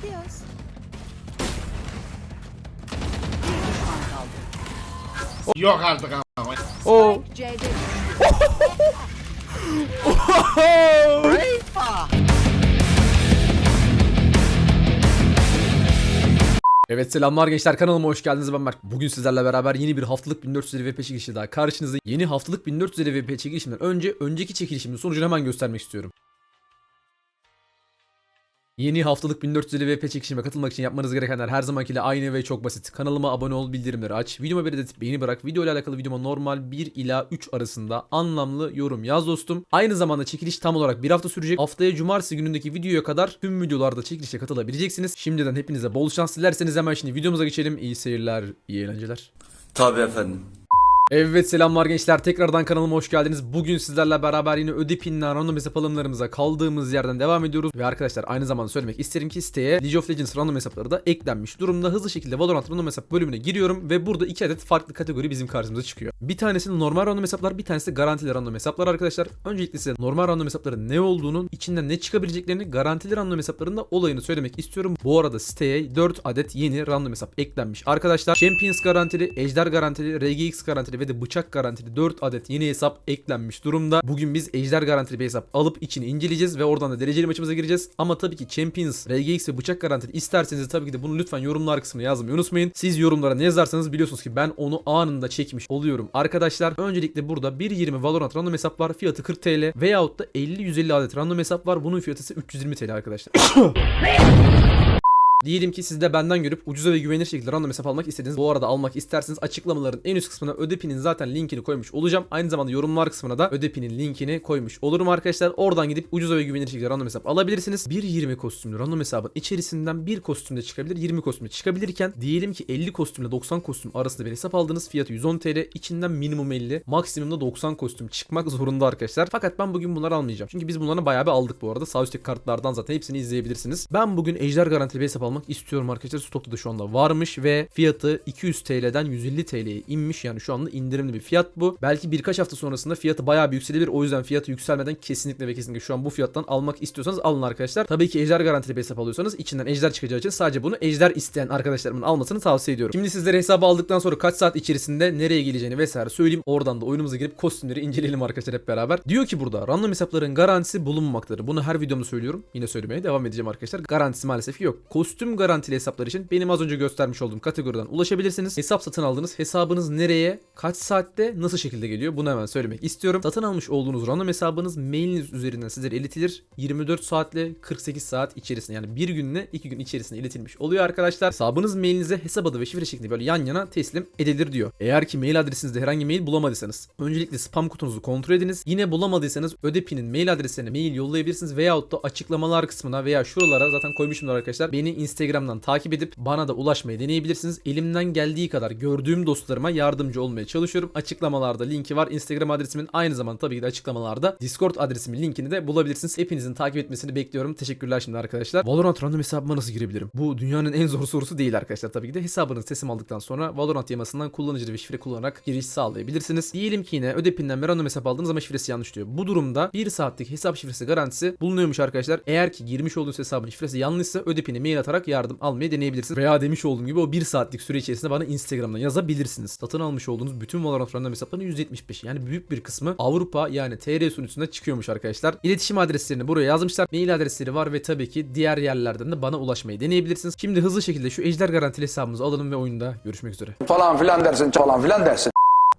Adios. Yok artık ama. Oo. C'de Evet selamlar gençler kanalıma hoş geldiniz ben Berk. Bugün sizlerle beraber yeni bir haftalık 1400 VP çekilişi daha karşınızda. Yeni haftalık 1400 VP çekilişimden önce önceki çekilişimin sonucunu hemen göstermek istiyorum. Yeni haftalık 1450 VP çekişime katılmak için yapmanız gerekenler her zamankiyle aynı ve çok basit. Kanalıma abone ol, bildirimleri aç, videoma bir adet beğeni bırak, video ile alakalı videoma normal 1 ila 3 arasında anlamlı yorum yaz dostum. Aynı zamanda çekiliş tam olarak bir hafta sürecek. Haftaya cumartesi günündeki videoya kadar tüm videolarda çekilişe katılabileceksiniz. Şimdiden hepinize bol şans dilerseniz hemen şimdi videomuza geçelim. İyi seyirler, iyi eğlenceler. Tabii efendim. Evet selamlar gençler tekrardan kanalıma hoş geldiniz. Bugün sizlerle beraber yine Ödipin'den random hesap alımlarımıza kaldığımız yerden devam ediyoruz. Ve arkadaşlar aynı zamanda söylemek isterim ki siteye League of Legends random hesapları da eklenmiş durumda. Hızlı şekilde Valorant random hesap bölümüne giriyorum ve burada iki adet farklı kategori bizim karşımıza çıkıyor. Bir tanesi normal random hesaplar bir tanesi garantili random hesaplar arkadaşlar. Öncelikle size normal random hesapların ne olduğunun içinden ne çıkabileceklerini garantili random hesaplarında olayını söylemek istiyorum. Bu arada siteye 4 adet yeni random hesap eklenmiş. Arkadaşlar Champions garantili, Ejder garantili, RGX garantili ve de bıçak garantili 4 adet yeni hesap eklenmiş durumda. Bugün biz Ejder garantili bir hesap alıp içini inceleyeceğiz ve oradan da dereceli maçımıza gireceğiz. Ama tabii ki Champions, RGX ve bıçak garantili isterseniz tabii ki de bunu lütfen yorumlar kısmına yazmayı unutmayın. Siz yorumlara ne yazarsanız biliyorsunuz ki ben onu anında çekmiş oluyorum. Arkadaşlar öncelikle burada 1.20 Valorant random hesap var. Fiyatı 40 TL veyahut da 50-150 adet random hesap var. Bunun fiyatı ise 320 TL arkadaşlar. Diyelim ki siz de benden görüp ucuza ve güvenilir şekilde random hesap almak istediniz. Bu arada almak isterseniz açıklamaların en üst kısmına Ödepi'nin zaten linkini koymuş olacağım. Aynı zamanda yorumlar kısmına da Ödepi'nin linkini koymuş olurum arkadaşlar. Oradan gidip ucuza ve güvenilir şekilde random hesap alabilirsiniz. 1.20 kostümlü random hesabın içerisinden bir kostümde çıkabilir, 20 kostümde çıkabilirken diyelim ki 50 kostümle 90 kostüm arasında bir hesap aldınız. Fiyatı 110 TL. İçinden minimum 50, maksimumda 90 kostüm çıkmak zorunda arkadaşlar. Fakat ben bugün bunları almayacağım. Çünkü biz bunları bayağı bir aldık bu arada. Sağ üstteki kartlardan zaten hepsini izleyebilirsiniz. Ben bugün Ejder garantili bir hesap almak istiyorum arkadaşlar. Stokta da şu anda varmış ve fiyatı 200 TL'den 150 TL'ye inmiş. Yani şu anda indirimli bir fiyat bu. Belki birkaç hafta sonrasında fiyatı bayağı bir yükselebilir. O yüzden fiyatı yükselmeden kesinlikle ve kesinlikle şu an bu fiyattan almak istiyorsanız alın arkadaşlar. Tabii ki Ejder garantili bir hesap alıyorsanız içinden Ejder çıkacağı için sadece bunu Ejder isteyen arkadaşlarımın almasını tavsiye ediyorum. Şimdi sizlere hesabı aldıktan sonra kaç saat içerisinde nereye geleceğini vesaire söyleyeyim. Oradan da oyunumuza girip kostümleri inceleyelim arkadaşlar hep beraber. Diyor ki burada random hesapların garantisi bulunmamaktadır. Bunu her videomda söylüyorum. Yine söylemeye devam edeceğim arkadaşlar. Garantisi maalesef ki yok. Kostüm garantili hesaplar için benim az önce göstermiş olduğum kategoriden ulaşabilirsiniz. Hesap satın aldınız. Hesabınız nereye, kaç saatte, nasıl şekilde geliyor? Bunu hemen söylemek istiyorum. Satın almış olduğunuz random hesabınız mailiniz üzerinden sizlere iletilir. 24 saatle 48 saat içerisinde yani bir günle iki gün içerisinde iletilmiş oluyor arkadaşlar. Hesabınız mailinize hesap adı ve şifre şeklinde böyle yan yana teslim edilir diyor. Eğer ki mail adresinizde herhangi mail bulamadıysanız öncelikle spam kutunuzu kontrol ediniz. Yine bulamadıysanız Ödepi'nin mail adresine mail yollayabilirsiniz veyahut da açıklamalar kısmına veya şuralara zaten koymuşumdur arkadaşlar. Beni Instagram'dan takip edip bana da ulaşmayı deneyebilirsiniz. Elimden geldiği kadar gördüğüm dostlarıma yardımcı olmaya çalışıyorum. Açıklamalarda linki var. Instagram adresimin aynı zamanda tabii ki de açıklamalarda Discord adresimin linkini de bulabilirsiniz. Hepinizin takip etmesini bekliyorum. Teşekkürler şimdi arkadaşlar. Valorant random hesabıma nasıl girebilirim? Bu dünyanın en zor sorusu değil arkadaşlar tabii ki de. Hesabınızı teslim aldıktan sonra Valorant yamasından kullanıcı ve şifre kullanarak giriş sağlayabilirsiniz. Diyelim ki yine ödepinden bir random hesap aldınız ama şifresi yanlış diyor. Bu durumda 1 saatlik hesap şifresi garantisi bulunuyormuş arkadaşlar. Eğer ki girmiş olduğunuz hesabın şifresi yanlışsa ödepine mail atarak yardım almayı deneyebilirsiniz. Veya demiş olduğum gibi o 1 saatlik süre içerisinde bana Instagram'dan yazabilirsiniz. Satın almış olduğunuz bütün Valorant random hesaplarının %75 yani büyük bir kısmı Avrupa yani TR sunucusunda çıkıyormuş arkadaşlar. İletişim adreslerini buraya yazmışlar. Mail adresleri var ve tabii ki diğer yerlerden de bana ulaşmayı deneyebilirsiniz. Şimdi hızlı şekilde şu Ejder garantili hesabımızı alalım ve oyunda görüşmek üzere. falan filan dersin falan filan dersin.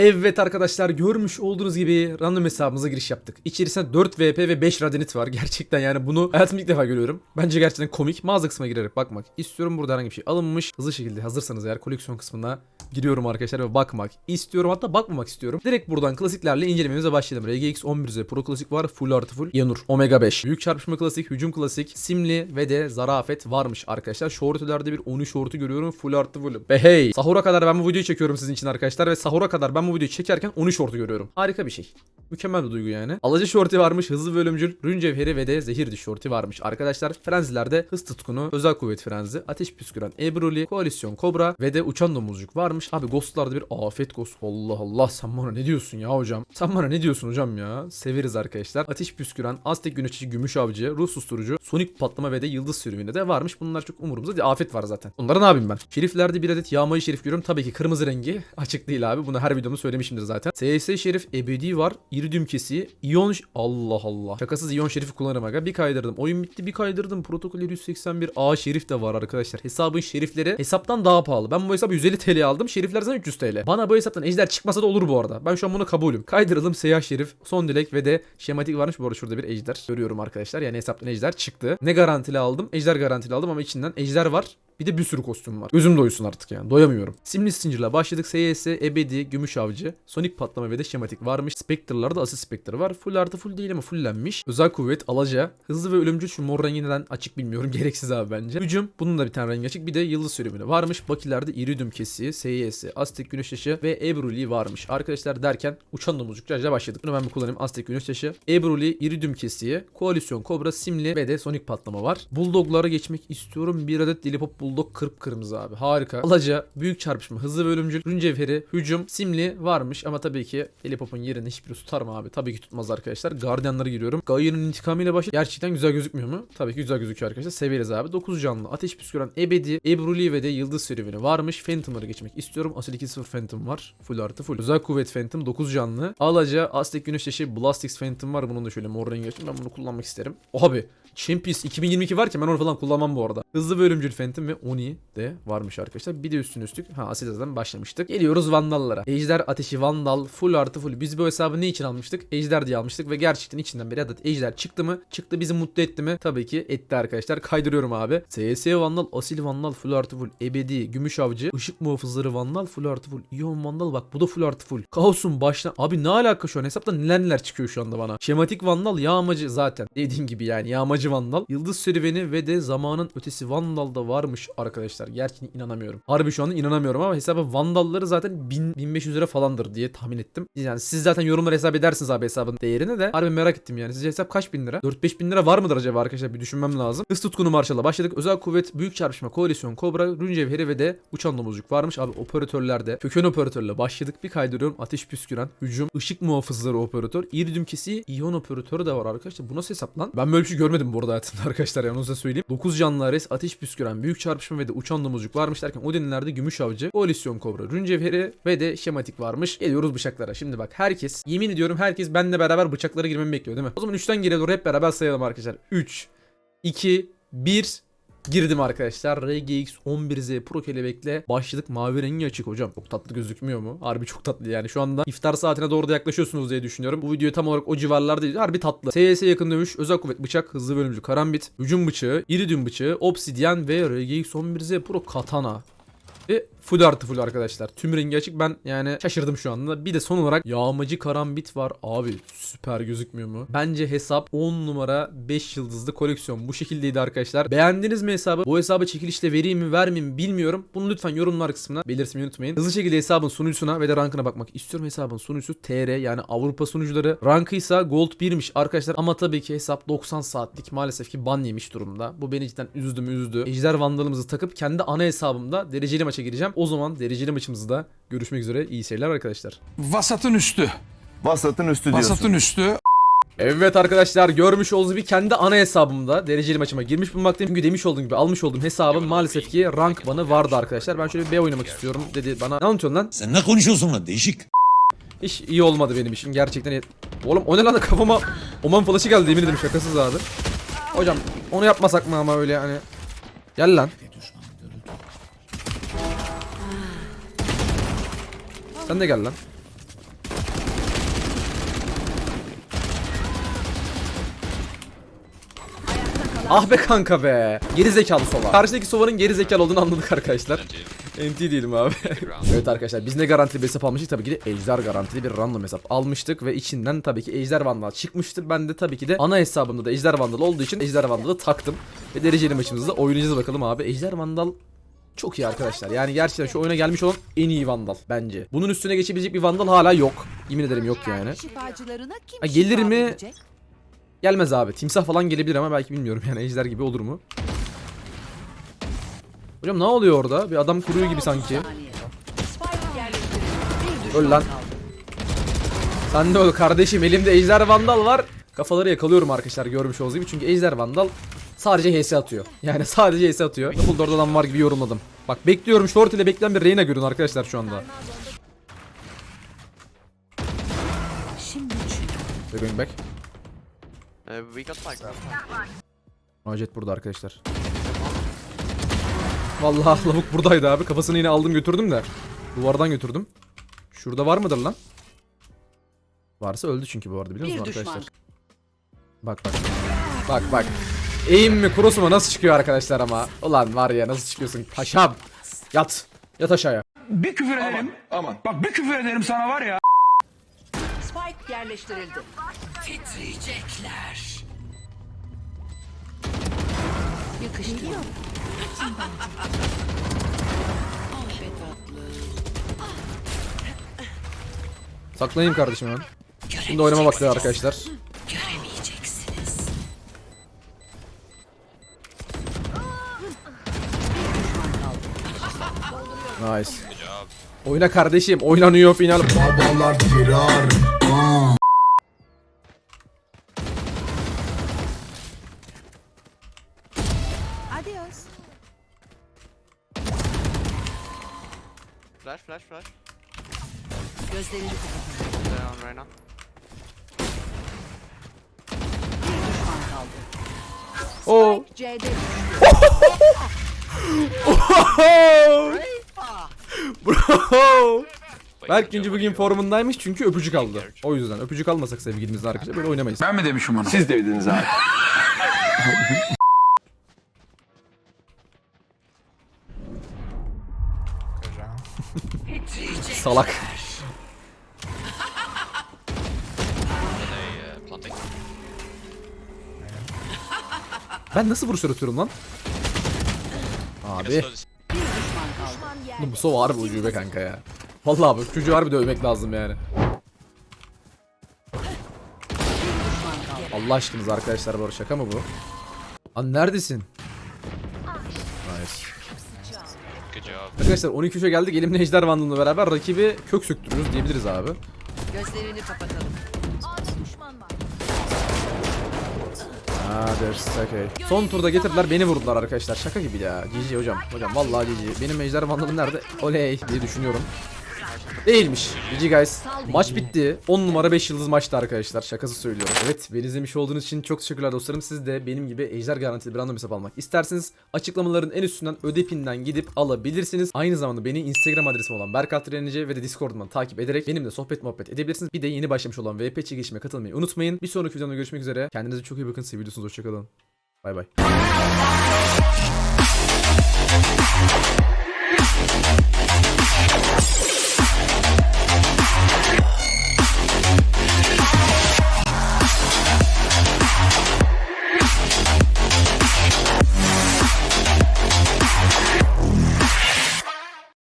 Evet arkadaşlar görmüş olduğunuz gibi random hesabımıza giriş yaptık. İçerisinde 4 VP ve 5 Radinit var. Gerçekten yani bunu hayatımda ilk defa görüyorum. Bence gerçekten komik. Mağaza kısmına girerek bakmak istiyorum. Burada herhangi bir şey alınmış. Hızlı şekilde hazırsanız eğer koleksiyon kısmına giriyorum arkadaşlar ve bakmak istiyorum. Hatta bakmamak istiyorum. Direkt buradan klasiklerle incelememize başlayalım. RGX 11Z Pro Klasik var. Full artı full. Yanur. Omega 5. Büyük çarpışma klasik. Hücum klasik. Simli ve de zarafet varmış arkadaşlar. Short'lerde bir 13 short'u görüyorum. Full artı full. Be hey. Sahura kadar ben bu videoyu çekiyorum sizin için arkadaşlar ve sahura kadar ben bu videoyu çekerken 13 short'u görüyorum. Harika bir şey. Mükemmel bir duygu yani. Alıcı shorty varmış, hızlı ve ölümcül, rün cevheri ve de zehir diş shorty varmış. Arkadaşlar frenzilerde hız tutkunu, özel kuvvet frenzi, ateş püsküren Ebruli, koalisyon kobra ve de uçan domuzcuk varmış. Abi ghostlarda bir afet ghost. Allah Allah sen bana ne diyorsun ya hocam? Sen bana ne diyorsun hocam ya? Severiz arkadaşlar. Ateş püsküren, Aztek güneşçi, gümüş avcı, ruh susturucu, sonik patlama ve de yıldız sürümünde de varmış. Bunlar çok umurumuzda değil. Afet var zaten. Bunları ne yapayım ben? Şeriflerde bir adet yağmayı şerif görüyorum. Tabii ki kırmızı rengi. Açık değil abi. Bunu her videomda söylemişimdir zaten. CS şerif ebedi var. İridüm kesiği. İyon Allah Allah. Şakasız iyon şerifi kullanırım aga. Bir kaydırdım. Oyun bitti bir kaydırdım. Protokol 181 A şerif de var arkadaşlar. Hesabın şerifleri hesaptan daha pahalı. Ben bu hesabı 150 TL aldım. Şerifler zaten 300 TL. Bana bu hesaptan ejder çıkmasa da olur bu arada. Ben şu an bunu kabulüm. Kaydıralım seyyah şerif. Son dilek ve de şematik varmış. Bu arada şurada bir ejder. Görüyorum arkadaşlar. Yani hesaptan ejder çıktı. Ne garantili aldım? Ejder garantili aldım ama içinden ejder var. Bir de bir sürü kostüm var. Gözüm doysun artık yani. Doyamıyorum. Simli Singer'la başladık. SS, Ebedi, Gümüş Avcı, Sonic Patlama ve de Şematik varmış. Spectre'larda Asil Spectre var. Full artı full değil ama fulllenmiş. Özel kuvvet, alaca, hızlı ve ölümcül şu mor rengi neden açık bilmiyorum. Gereksiz abi bence. Hücum. Bunun da bir tane rengi açık. Bir de yıldız sürümünü varmış. Bakilerde Iridium kesiği, SYS, Aztek Güneş Taşı ve Ebruli varmış. Arkadaşlar derken uçan domuzcuklarla başladık. Bunu ben bir kullanayım. Aztek Güneş Taşı, Ebruli, Iridium kesiği, Koalisyon Kobra, Simli ve de Sonic Patlama var. Bulldoglara geçmek istiyorum. Bir adet Dilipop Bulldog kırmızı abi. Harika. Alaca, büyük çarpışma, hızlı ve ölümcül, rün cevheri, hücum, simli varmış ama tabii ki Dilipop'un yerini hiçbiri tutar mı abi? Tabii ki tutmaz arkadaşlar. Guardianlara giriyorum. Gaia'nın intikamıyla başladı. Gerçekten güzel gözükmüyor mu? Tabii ki güzel gözüküyor arkadaşlar. Severiz abi. 9 canlı. Ateş püsküren Ebedi, Ebruli ve de Yıldız serüveni varmış. Phantom'lara geçmek istiyorum. Asil 2-0 Phantom var. Full artı full. Özel kuvvet Phantom 9 canlı. Alaca, Aztek Güneş Taşı, Blastix Phantom var. Bunun da şöyle mor rengi açayım. Ben bunu kullanmak isterim. Abi Champions 2022 varken ben onu falan kullanmam bu arada. Hızlı ve ölümcül Phantom ve Oni de varmış arkadaşlar. Bir de üstüne üstlük ha Asilaz'dan başlamıştık. Geliyoruz Vandallara. Ejder ateşi Vandal full artı full. Biz bu hesabı ne için almıştık? Ejder diye almıştık ve gerçekten içinden bir adet Ejder çıktı mı? Çıktı bizi mutlu etti mi? Tabii ki etti arkadaşlar. Kaydırıyorum abi. CS Vandal, Asil Vandal full artı full. Ebedi, Gümüş Avcı, Işık Muhafızları Vandal full artı full. İyon Vandal bak bu da full artı full. Kaos'un baştan. Abi ne alaka şu an? Hesapta neler neler çıkıyor şu anda bana. Şematik Vandal yağmacı zaten. Dediğim gibi yani yağmacı Vandal. Yıldız serüveni ve de zamanın ötesi Vandal da arkadaşlar. Gerçekten inanamıyorum. Harbi şu anda inanamıyorum ama hesaba Vandalları zaten 1000 1500 lira falandır diye tahmin ettim. Yani siz zaten yorumlar hesap edersiniz abi hesabın değerini de. Harbi merak ettim yani. Sizce hesap kaç bin lira? 4-5 bin lira var mıdır acaba arkadaşlar? Bir düşünmem lazım. Hız tutkunu marşala başladık. Özel kuvvet, büyük çarpışma, koalisyon, kobra, rün cevheri ve de uçan domuzcuk varmış. Abi operatörlerde köken operatörle başladık. Bir kaydırıyorum. Ateş püsküren, hücum, ışık muhafızları operatör, iridium kesiği, iyon operatörü de var arkadaşlar. Bu nasıl hesap lan? Ben böyle bir şey görmedim bu arada hayatımda arkadaşlar. Yani onu size söyleyeyim. 9 canlı Ares, ateş püsküren, büyük çarpışma ve de uçan domuzcuk varmış derken Odin'lerde gümüş avcı, koalisyon kobra, rün ve de şematik varmış. Geliyoruz bıçaklara. Şimdi bak herkes, yemin ediyorum herkes benimle beraber bıçaklara girmemi bekliyor değil mi? O zaman 3'ten geriye doğru hep beraber sayalım arkadaşlar. 3, 2, 1, Girdim arkadaşlar. RGX 11Z Pro kelebekle başladık. Mavi rengi açık hocam. Çok tatlı gözükmüyor mu? Harbi çok tatlı yani. Şu anda iftar saatine doğru da yaklaşıyorsunuz diye düşünüyorum. Bu video tam olarak o civarlarda. Harbi tatlı. CS yakın dövüş, özel kuvvet bıçak, hızlı bölümcü karambit, hücum bıçağı, iridium bıçağı, obsidyen ve RGX 11Z Pro katana. Ve full artı full arkadaşlar. Tüm rengi açık. Ben yani şaşırdım şu anda. Bir de son olarak yağmacı karambit var. Abi süper gözükmüyor mu? Bence hesap 10 numara 5 yıldızlı koleksiyon. Bu şekildeydi arkadaşlar. Beğendiniz mi hesabı? Bu hesabı çekilişte vereyim mi vermeyeyim mi bilmiyorum. Bunu lütfen yorumlar kısmına belirtmeyi unutmayın. Hızlı şekilde hesabın sunucusuna ve de rankına bakmak istiyorum. Hesabın sunucusu TR yani Avrupa sunucuları. Rankı ise Gold 1'miş arkadaşlar. Ama tabii ki hesap 90 saatlik maalesef ki ban yemiş durumda. Bu beni cidden üzdü mü üzdü. Ejder Vandalımızı takıp kendi ana hesabımda dereceli maça gireceğim. O zaman dereceli maçımızda görüşmek üzere. İyi seyirler arkadaşlar. Vasatın üstü. Vasatın üstü diyorsun. Vasatın üstü. Evet arkadaşlar görmüş olduğunuz gibi kendi ana hesabımda dereceli maçıma girmiş bulunmaktayım. Çünkü demiş olduğum gibi almış olduğum hesabın maalesef ki rank banı vardı arkadaşlar. Ben şöyle bir B oynamak istiyorum dedi bana. Ne anlatıyorsun lan? Sen ne konuşuyorsun lan değişik. Hiç iyi olmadı benim işim gerçekten. iyi- Oğlum o ne lan kafama Oman flaşı geldi yemin ederim şakasız abi. Hocam onu yapmasak mı ama öyle hani. Gel lan. Sen de gel lan. Ah be kanka be. Geri zekalı sova. Karşıdaki sovanın geri zekalı olduğunu anladık arkadaşlar. NT değilim abi. evet arkadaşlar biz ne garantili bir hesap almıştık? Tabii ki de Ejder garantili bir random hesap almıştık ve içinden tabii ki Ejder Vandal çıkmıştır. Ben de tabii ki de ana hesabımda da Ejder Vandal olduğu için Ejder Vandal'ı taktım. Ve dereceli maçımızda oynayacağız bakalım abi. Ejder Vandal Çok iyi arkadaşlar. Yani gerçekten şu oyuna gelmiş olan en iyi Vandal bence. Bunun üstüne geçebilecek bir Vandal hala yok. Yemin ederim yok yani. Şifacılarına kim Ha, gelir şifa mi? verecek? Gelmez abi. Timsah falan gelebilir ama belki bilmiyorum yani ejder gibi olur mu? Hocam ne oluyor orada? Bir adam kuruyor gibi sanki. Spike yerleştirildi. Bir düşman Öl lan. kaldı. Sen de öl kardeşim. Elimde ejder vandal var. Kafaları yakalıyorum arkadaşlar görmüş olduğunuz gibi. Çünkü ejder vandal sadece HS atıyor. Yani sadece HS atıyor. Dumbledore'da adam var gibi yorumladım. Bak bekliyorum short ile bekleyen bir Reyna görün arkadaşlar şu anda. We're going back. Uh, we got spike. Acet burada arkadaşlar. Vallahi lavuk buradaydı abi. Kafasını yine aldım götürdüm de. Duvardan götürdüm. Şurada var mıdır lan? Varsa öldü çünkü bu arada biliyor musunuz arkadaşlar? Bak bak. Bak bak. Eğim mi cross mu nasıl çıkıyor arkadaşlar ama. Ulan var ya nasıl çıkıyorsun paşam. Yat. Yat aşağıya. Bir küfür ederim. Aman. Bak bir küfür ederim sana var ya. Spike yerleştirildi. Titriyecekler. Tatlı. Saklayayım kardeşim hemen. Şimdi oynama bakıyor arkadaşlar. Nice. Oyna kardeşim. Oynanıyor final. Adios. Flash, flash, flash. Gözlerini kapatın. On right now. Bir düşman kaldı. Oo. C'de düştü. Bro. Berkinci bugün formundaymış çünkü öpücük aldı. O yüzden öpücük almasak sevgilimizle arkadaşlar böyle oynamayız. Ben mi demişim onu? Siz dediniz abi. Salak. Ben nasıl vuruş atıyorum lan? Abi. Düşman kaldı. Bu ucube kanka ya. Vallahi bu çocuğu harbi dövmek lazım yani. Allah aşkınız arkadaşlar bu şaka mı bu? Lan neredesin? Nice. Arkadaşlar 12 3'e geldik elimle Ejder Vandal'la beraber rakibi kök söktürüyoruz diyebiliriz abi. Gözlerini kapatalım. Ha there's okay. Son turda getirdiler beni vurdular arkadaşlar şaka gibi ya. GG hocam. Hocam vallahi GG. Benim Ejder Vandal'ım nerede? Oley diye düşünüyorum. Değilmiş. GG guys. Maç bitti. 10 numara 5 yıldız maçtı arkadaşlar. Şakası söylüyorum. Evet beni izlemiş olduğunuz için çok teşekkürler dostlarım. Siz de benim gibi ejder garantili bir random hesap almak isterseniz açıklamaların en üstünden ödepinden gidip alabilirsiniz. Aynı zamanda beni Instagram adresim olan Berkat ve de Discord'dan takip ederek benimle sohbet muhabbet edebilirsiniz. Bir de yeni başlamış olan VP çekilişime katılmayı unutmayın. Bir sonraki videomda görüşmek üzere. Kendinize çok iyi bakın. Seviyorsunuz. Hoşçakalın. Bay bay. We'll be right back.